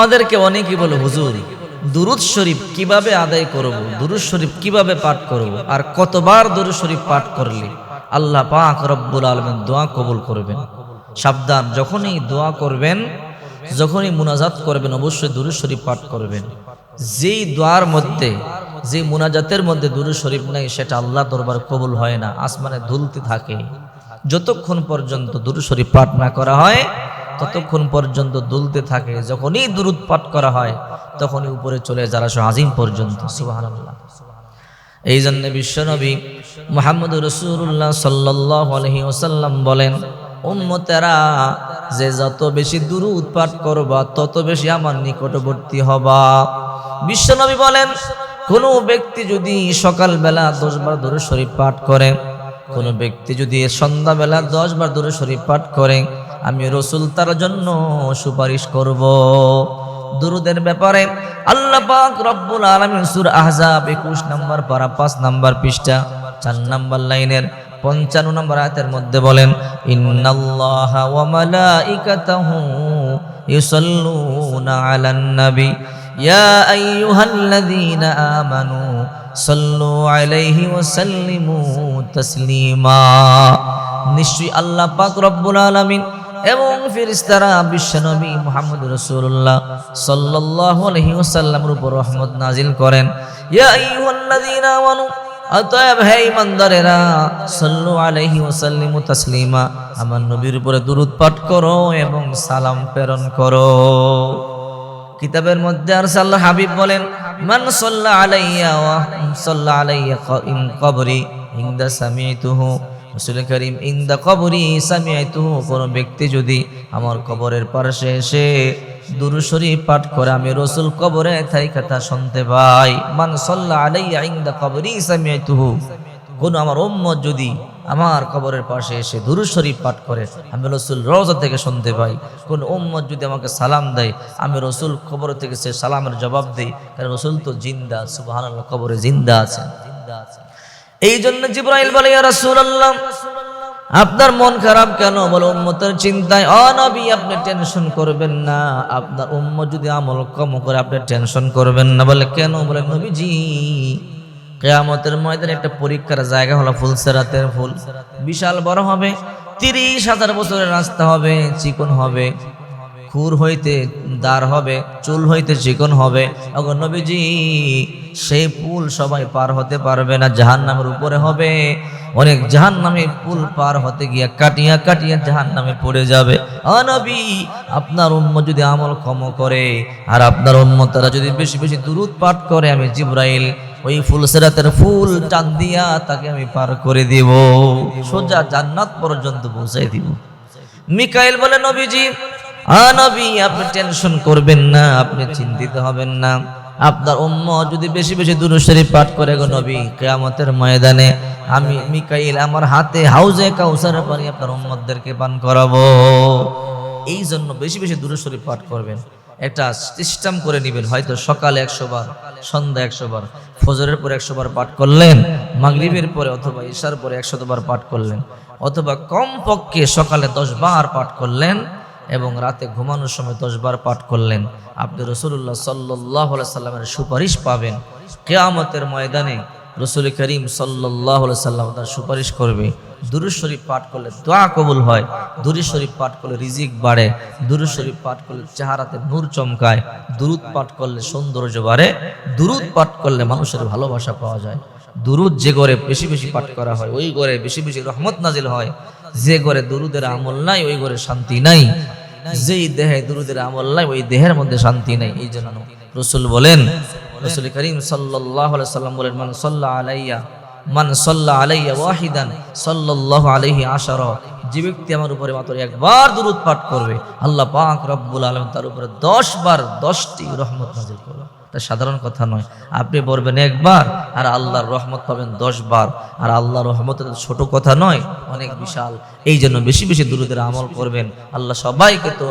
আমাদেরকে অনেকেই বলে, হুজুর, দুরুদ শরীফ কীভাবে আদায় করব? দুরুদ শরীফ কীভাবে পাঠ করব? আর কতবার দুরুদ শরীফ পাঠ করলে আল্লাহ পাক রব্বুল আলমেন দোয়া কবুল করবেন? সাবধান, যখনই দোয়া করবেন, যখনই মুনাজাত করবেন, অবশ্যই দুরুদ শরীফ পাঠ করবেন। যেই দোয়ার মধ্যে যে মুনাজাতের মধ্যে দুরুদ শরীফ নাই, সেটা আল্লাহ দরবার কবুল হয় না, আসমানে দুলতে থাকে। যতক্ষণ পর্যন্ত দুরুদ শরীফ পাঠ না করা হয় ততক্ষণ পর্যন্ত দুলতে থাকে, যখনই দুরুদ পাঠ করা হয়, তখনই উপরে চলে যারা আজিম পর্যন্ত। সুবহানাল্লাহ। এই জন্য বিশ্বনবী মোহাম্মদ রসুল্লাহ সাল্লাহ আলহি ওসাল্লাম বলেন, উম্মতেরা, যে যত বেশি দুরুদ পাঠ করবা, তত বেশি আমার নিকটবর্তী হবা। বিশ্বনবী বলেন, কোনো ব্যক্তি যদি সকালবেলা দশবার দূরে শরীফ পাঠ করে, কোনো ব্যক্তি যদি সন্ধ্যাবেলা দশবার দূরে শরীফ পাঠ করে আমি রসুল তার জন্য সুপারিশ করব। দুরুদের ব্যাপারে আল্লাহ পাক রব্বুল আলামিন সুর আহজাব 21 নম্বর পারা পাঁচ নম্বর পৃষ্ঠা, চার নম্বর লাইনের 55 নম্বর আয়াতের মধ্যে বলেন, ইন্নাল্লাহা ওয়া মালাইকাতাহু ইউসাল্লুনা আলান নবী, ইয়া আইয়ুহাল্লাযীনা আমানু সাল্লু আলাইহি ওয়া সাল্লিমু তাসলিমা। নিশ্চয়ই আল্লাহ পাক রব্বুল আলামিন এবং ফিরিস্তারা বিশ্বনবী মুহাম্মদ রাসূলুল্লাহ সাল্লাল্লাহু আলাইহি ওয়াসাল্লামের উপর রহমত নাজিল করেন। ইয়া আইয়ুহাল্লাযীনা আমানু, অতএব হে ইমানদারেরা সাল্লু আলাইহি ওয়াসাল্লিমু তাসলিমা, আমার নবীর উপরে দুরূদ পাঠ করো এবং সালাম প্রেরণ করো। কিতাবের মধ্যে আর সাল্লাহ হাবিব বলেন, মান সাল্লা আলাইয়া ওয়া সাল্লা আলাইয়া ইন কবরি ইনদা সামিতুহু। রাসূল করিম, ইনদা কবরি সামিতুহু কোনো ব্যক্তি যদি আমার কবরের পাশে এসে দুরূদ শরীফ পাঠ করে, আমি রসুল কবরে থাই কথা শুনতে পাই মান সাল্লা আলাইয়া ইনদা কবরি সামিতুহু কোন আমার উম্মত যদি আমার কবরের পাশে এসে দুরুদ শরীফ পাঠ করে, আমি রসুল রওজা থেকে শুনতে পাই কোন উম্মত যদি আমাকে সালাম দেয়, আমি রসুল কবর থেকে সে সালামের জবাব দেই কারণ রসুল তো জিন্দা, সুবহানাল্লাহ, কবরে জিন্দা আছেন। এই জন্য জিব্রাইল বলে রাসূলুল্লাহ, আপনার মন খারাপ কেন? বলে, উম্মতের চিন্তায় অনবী আপনি টেনশন করবেন না। আপনার উম্মত যদি আমল কম করে, আপনি টেনশন করবেন না। বলে, কেন? বলে, নবীজি, কেয়ামতের ময়দানে একটা পরীক্ষার জায়গা হলো ফুলসেরাতের ফুল। বিশাল বড় হবে, তিরিশ হাজার বছরের রাস্তা হবে, চিকন হবে। খুর হইতে দাঁড় হবে, চুল হইতে চিকন হবে। অগর নবীজি, সেই পুল সবাই পার হতে পারবে না জাহান নামের উপরে হবে। অনেক জাহান নামে পুল পার হতে গিয়া কাটিয়া কাটিয়া জাহান নামে পড়ে যাবে। অনবী আপনার উম্ম যদি আমল ক্ষম করে, আর আপনার উম্ম তারা যদি বেশি বেশি দূরত পাঠ করে, আমি জিব্রাইল ওই ফুল সেরাতের ফুল টান দিয়া তাকে আমি পার করে দিব। সোজা জান্নাত পর্যন্ত পৌঁছাই দিব। মিকাইল বলে, নবীজি নবী, আপনি টেনশন করবেন না, আপনি চিন্তিত হবেন না। আপনার উম্ম যদি বেশি বেশি দুরূদ পাঠ করে গো নবী, কিয়ামতের ময়দানে আমি মিকাইল আমার হাতে হাউজে কাউসারের পানি আপনার উম্মতদেরকে পান করাবো। এই জন্য বেশি বেশি দুরূদ পাঠ করবেন। একটা সিস্টেম করে নেবেন, হয়তো সকালে একশো বার সন্ধ্যা একশো বার, ফজরের পরে একশো বার পাঠ করলেন, মাগরিবের পরে অথবা ঈশার পরে একশত বার পাঠ করলেন, অথবা কমপক্ষে সকালে দশ বার পাঠ করলেন এবং রাতে ঘুমানোর সময় দশবার পাঠ করলেন। আপনি রসুল্লাহ সাল্লাহ সাল্লামের সুপারিশ পাবেন। কেয়ামতের ময়দানে রসুল করিম সাল্লাহ সাল্লাম তার সুপারিশ করবে। শরীফ পাঠ করলে দোয়া কবুল হয়। শরীফ পাঠ করলে রিজিক বাড়ে। শরীফ পাঠ করলে চেহারাতে নূর চমকায়। দুরুদ পাঠ করলে সৌন্দর্য বাড়ে। দুরুদ পাঠ করলে মানুষের ভালোবাসা পাওয়া যায়। দুরুদ যে ঘরে বেশি বেশি পাঠ করা হয়, ওই ঘরে বেশি বেশি রহমত নাজিল হয়। যে ঘরে দুরুদের আমল নাই, ওই ঘরে শান্তি নাই। যেই দেহে দুরুদের আমল নাই, ওই দেহের মধ্যে শান্তি নাই। এই জন্য রসুল বলেন, রসুল করিম সাল্লাহ সাল্লাম বলেন, মান সাল্লাহ আলাইয়া, মান সাল্লাহ আলাইয়া ওয়াহিদান সাল্লাহ আলাইহি আশার। যে ব্যক্তি আমার উপরে মাত্র একবার দুরুদ পাঠ করবে, আল্লাহ পাক রব্বুল আলম তার উপরে দশ বার দশটি রহমত নাজিল করবে। সাধারণ কথা নয়। আপনি বলবেন একবার, আর আল্লাহর রহমত পাবেন দশ বার আর আল্লাহ রহমত ছোট কথা নয়, অনেক বিশাল। এই জন্য বেশি বেশি দূরদের আমল করবেন। আল্লাহ সবাইকে তো